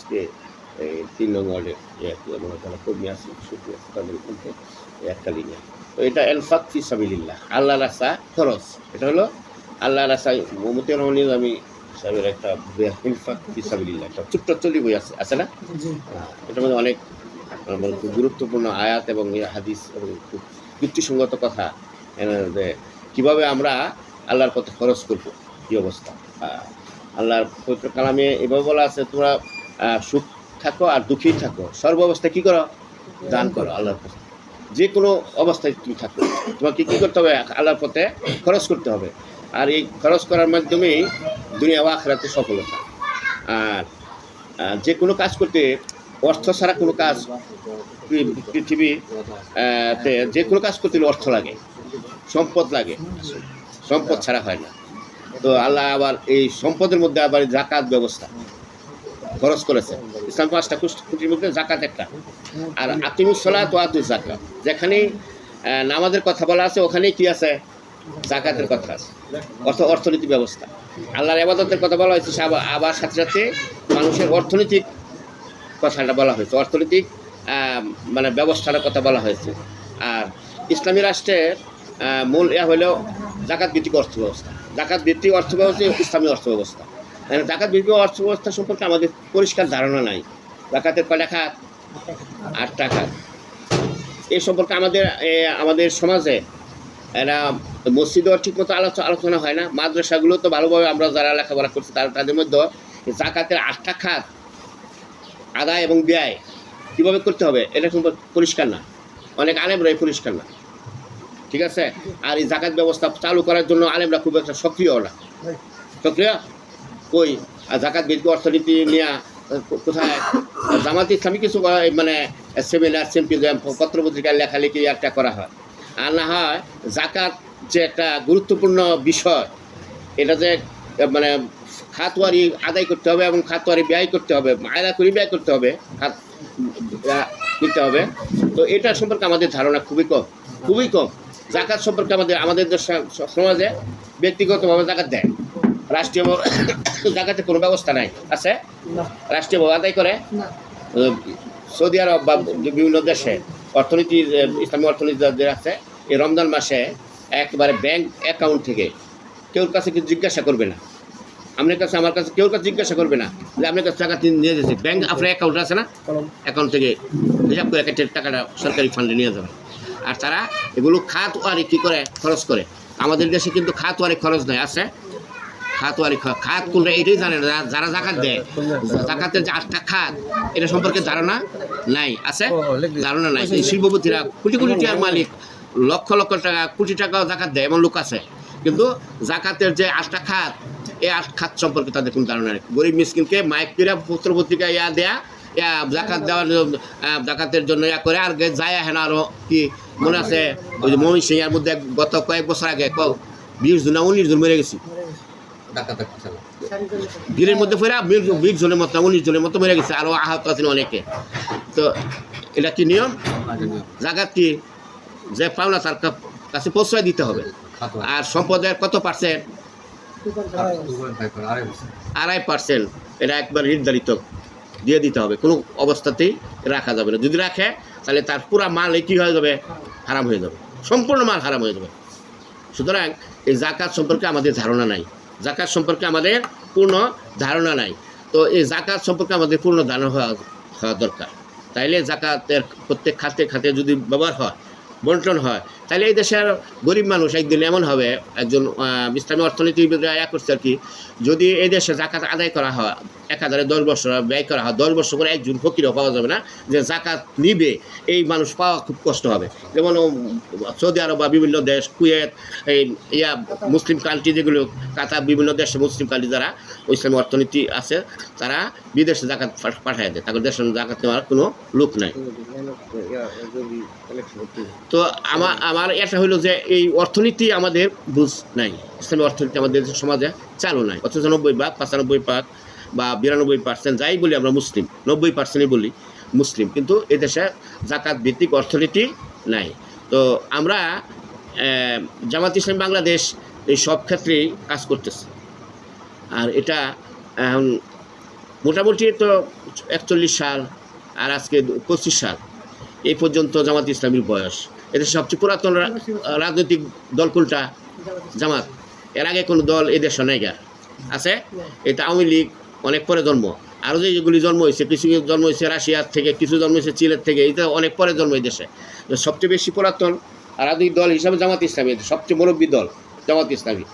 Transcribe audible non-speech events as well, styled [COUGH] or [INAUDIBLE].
আজকে তিন নং ওয়ার্ডের এবং কর্মী আছে সুখী আছে তাদের মধ্যে একটা লিনিয়া তো এটা এলফাক ফি সাবিলিল্লাহ আল্লাহ রাস্তা খরচ এটা হলো আল্লাহ রাস্তা মমতি রহমান আমি সাহেবের একটা ইনফাক ফি সাবিলিল্লাহ একটা ছোট্ট চলি বই আছে আছে না? হ্যাঁ, এটার মধ্যে অনেক মানে খুব গুরুত্বপূর্ণ আয়াত এবং হাদিস এবং খুব যুক্তিসঙ্গত কথা। কীভাবে আমরা আল্লাহর পথে খরচ করব কী অবস্থা? আল্লাহর পবিত্র কালামে এভাবে বলা আছে তোমরা সুখ থাকো আর দুঃখী থাকো। সর্ব অবস্থায় কী করো? দান করো আল্লাহর পথে। যে কোনো অবস্থায় তুমি থাকো। তোমাকে কী করতে হবে? আল্লাহর পথে খরচ করতে হবে। আর এই খরচ করার মাধ্যমেই দুনিয়া বা আখরাতে সফলতা। আর যে কোনো কাজ করতে, অর্থ ছাড়া কোনো কাজ পৃ- পৃথিবী যে কোনো কাজ করতে অর্থ লাগে। সম্পদ লাগে। সম্পদ ছাড়া হয় না। তো আল্লাহ আবার এই সম্পদের মধ্যে আবার জাকাত ব্যবস্থা। খরচ করেছে। ইসলাম পাঁচটা খুঁটির মধ্যে জাকাত একটা। আর আতিমুসলা তো আতু জাকাত যেখানে নামাজের কথা বলা আছে, ওখানেই কি আছে? জাকাতের কথা আছে। অর্থ অর্থনীতি ব্যবস্থা। আল্লাহর আবাদতের কথা বলা হয়েছে আবার- আবার সাথে সাথে মানুষের অর্থনৈতিক কথাটা বলা হয়েছে। অর্থনৈতিক মানে ব্যবস্থার কথা বলা হয়েছে। আর ইসলামী রাষ্ট্রের মূল ইয়া হলো জাকাত ভিত্তিক অর্থ ব্যবস্থা জাকাত ভিত্তিক অর্থ ব্যবস্থা ইসলামী অর্থ ব্যবস্থা মানে জাকাত ভিত্তিক অর্থ ব্যবস্থা সম্পর্কে আমাদের পরিষ্কার ধারণা নাই। ডাকাতের কয়টা খাত আটটা খাত এই সম্পর্কে আমাদের এ, আমাদের সমাজে এরা মসজিদেও ঠিকমতো আলোচনা আলোচনা হয় না। মাদ্রাসাগুলো তো ভালোভাবে আমরা যারা লেখাপড়া করছি তারা তাদের মধ্যে জাকাতের আটটা খাত আদায় এবং ব্যয় কীভাবে করতে হবে এটা সম্পর্কে পরিষ্কার না। অনেক আলেমরাই পরিষ্কার না। ঠিক আছে? আর এই জাকাত ব্যবস্থা চালু করার জন্য আলেমরা খুব একটা সক্রিয় না। সক্রিয়? কই? আর জাকাত ভিত্তিক অর্থনীতি নিয়ে কোথায়? জামাত ইসলামী কিছু মানে সেমিনার সিম্পিজিয়াম পত্রপত্রিকায় লেখালেখি একটা করা হয়। আর না হয় জাকাত যে একটা গুরুত্বপূর্ণ বিষয়, এটা যে মানে খাতওয়ারি আদায় করতে হবে এবং খাতওয়ারি ব্যয় করতে হবে আয়দা করে ব্যয় করতে হবে খাত দিতে হবে, তো এটা সম্পর্কে আমাদের ধারণা খুবই কম খুবই কম। জাকাত সম্পর্কে আমাদের আমাদের সমাজে ব্যক্তিগতভাবে জাকাত দেয় রাষ্ট্রীয় [COUGHS] জাকাতের কোনো ব্যবস্থা নাই। আছে? না। রাষ্ট্রীয়ভাবে আদায় করে? সৌদি আরব বা বিভিন্ন দেশে অর্থনীতি ইসলামী অর্থনীতি যাদের আছে। এই রমজান মাসে একবারে ব্যাংক অ্যাকাউন্ট থেকে কেউর কাছে কিছু জিজ্ঞাসা করবে না? আপনার কাছে আমার কাছে কেউ কাছে জিজ্ঞাসা করবে না যে আপনার কাছে টাকা তিনি নিয়ে যাচ্ছে ব্যাংক আপনার অ্যাকাউন্ট আছে না? অ্যাকাউন্ট থেকে হিসাব করে একটা টাকাটা সরকারি ফান্ডে নিয়ে যাবে। আর তারা এগুলো খাত ওয়ারি কী করে? খরচ করে। আমাদের দেশে কিন্তু খাত ওয়ারি খরচ নেই আছে? খাত ওয়ারি খাত কোনটা এটাই জানে না যারা- জাকাত দেয়। জাকাতের যে আটটা খাত এটা সম্পর্কে ধারণা নাই আছে? ধারণা নাই। এই শিল্পপতিরা কোটি কোটি টাকার মালিক লক্ষ লক্ষ টাকা কোটি টাকাও জাকাত দেয় এমন লোক আছে। কিন্তু জাকাতের যে আটটা খাত এই আট খাত সম্পর্কে তাদের কোনো ধারণা নেই। গরিব মিসকিনকে মাইক করে পত্র পত্রিকা ইয়া দেয়া ইয়া জাকাত দেওয়ার জাকাতের জন্য ইয়া করে আর যায় হেন আরও কি মনে আছে? ওই যে মমি সিংয়ের মধ্যে গত কয়েক বছর আগে বিশ জন না উনিশ জন মরে গেছি। ভিড়ের মধ্যে ফেরা বিশ জনের মতো উনিশ জনের মতো মরে গেছে আরও আহত আছেন অনেকে। তো এটা কি নিয়ম? জাকাত কি? যে পাওনা তার কাছে প্রশ্রয় দিতে হবে। আর সম্পদের কত পার্সেন্ট আড়াই পার্সেন্ট এটা একবার নির্ধারিত দিয়ে দিতে হবে। কোনো অবস্থাতেই রাখা যাবে না। যদি রাখে তাহলে তার পুরা মাল কী হয়ে যাবে? হারাম হয়ে যাবে। সম্পূর্ণ মাল হারাম হয়ে যাবে। সুতরাং এই জাকাত সম্পর্কে আমাদের ধারণা নাই। জাকাত সম্পর্কে আমাদের পূর্ণ ধারণা নাই। তো এই জাকাত সম্পর্কে আমাদের পূর্ণ ধারণা হওয়া হওয়া দরকার। তাইলে জাকাতের প্রত্যেক খাতে খাতে যদি ব্যবহার হয়, বন্টন হয় তাহলে এই দেশের গরিব মানুষ একদিন এমন হবে একজন ইসলামী অর্থনীতিবিদরা ইয়া করছে আর কি যদি এই দেশে জাকাত আদায় করা হয় এক হাজারে দশ বছর ব্যয় করা হয় দশ বছর করে একজন ফকিরও পাওয়া যাবে না যে জাকাত নিবে এই মানুষ পাওয়া খুব কষ্ট হবে। যেমন সৌদি আরব বা বিভিন্ন দেশ কুয়েত এই ইয়া মুসলিম কান্ট্রি যেগুলো কাতার বিভিন্ন দেশে মুসলিম কান্ট্রি যারা ইসলামী অর্থনীতি আছে তারা বিদেশে জাকাত পাঠায় দেয়। তাদের দেশের জাকাত নেওয়ার কোনো লোক নাই। তো আমার আমার এটা হলো যে এই অর্থনীতি আমাদের বুঝ নাই। ইসলামী অর্থনীতি আমাদের সমাজে চালু নাই। অথচ নব্বই ভাগ পঁচানব্বই ভাগ বা বিরানব্বই পার্সেন্ট যাই বলি আমরা মুসলিম, নব্বই পার্সেন্টই বলি মুসলিম। কিন্তু এদেশে জাকাত ভিত্তিক অর্থনীতি নাই। তো আমরা জামাত ইসলাম বাংলাদেশ এই সব ক্ষেত্রেই কাজ করতেছে। আর এটা মোটামুটি তো একচল্লিশ সাল আর আজকে পঁচিশ সাল। এই পর্যন্ত জামাত ইসলামীর বয়স। এটা সবচেয়ে পুরাতন রাজনৈতিক দল কোনটা জামাত। এর আগে কোনো দল এই দেশে নেই গা। আছে? এটা আওয়ামী লীগ, অনেক পরে জন্ম। আরও যেগুলি জন্ম হয়েছে, কিছু জন্ম হয়েছে রাশিয়ার থেকে, কিছু জন্ম হয়েছে চিলের থেকে, এটা অনেক পরে জন্ম এই দেশে। সবচেয়ে বেশি পুরাতন রাজনৈতিক দল হিসাবে জামাত ইসলামী, সবচেয়ে মুরব্বী দল জামাত ইসলামী।